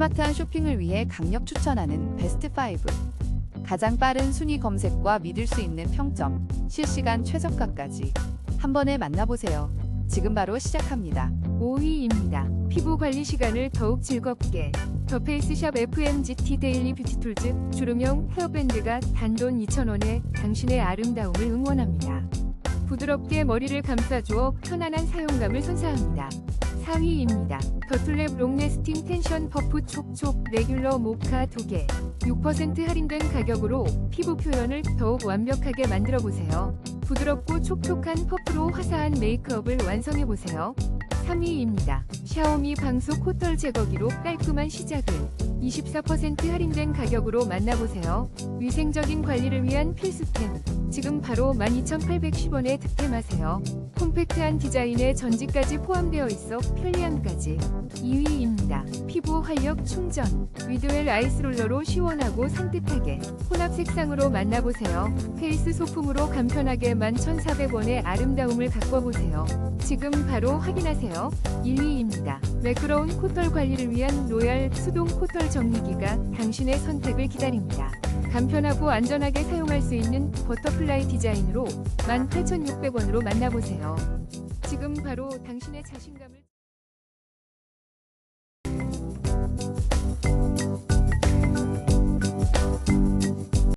스마트한 쇼핑을 위해 강력 추천하는 베스트 5. 가장 빠른 순위 검색과 믿을 수 있는 평점, 실시간 최저가까지 한 번에 만나보세요. 지금 바로 시작합니다. 5위입니다. 피부 관리 시간을 더욱 즐겁게. 더 페이스샵 FMGT 데일리 뷰티툴즈 주름형 헤어밴드가 단돈 2,000원에 당신의 아름다움을 응원합니다. 부드럽게 머리를 감싸주어 편안한 사용감을 선사합니다. 4위입니다. 더툴랩 롱래스팅 텐션 퍼프 촉촉 레귤러 모카 2개 6% 할인된 가격으로 피부 표현을 더욱 완벽하게 만들어 보세요. 부드럽고 촉촉한 퍼프로 화사한 메이크업을 완성해 보세요. 3위입니다. 샤오미 방수 코털 제거기로 깔끔한 시작을 24% 할인된 가격으로 만나보세요. 위생적인 관리를 위한 필수템. 지금 바로 12,810원에 득템하세요. 콤팩트한 디자인에 전지까지 포함되어 있어 편리함까지. 2위입니다. 활력 충전. 위드웰 아이스롤러로 시원하고 산뜻하게 혼합 색상으로 만나보세요. 페이스 소품으로 간편하게 11,400원의 아름다움을 가꿔보세요. 지금 바로 확인하세요. 1위입니다. 매끄러운 코털 관리를 위한 로얄 수동 코털 정리기가 당신의 선택을 기다립니다. 간편하고 안전하게 사용할 수 있는 버터플라이 디자인으로 18,600원으로 만나보세요. 지금 바로 당신의 자신감을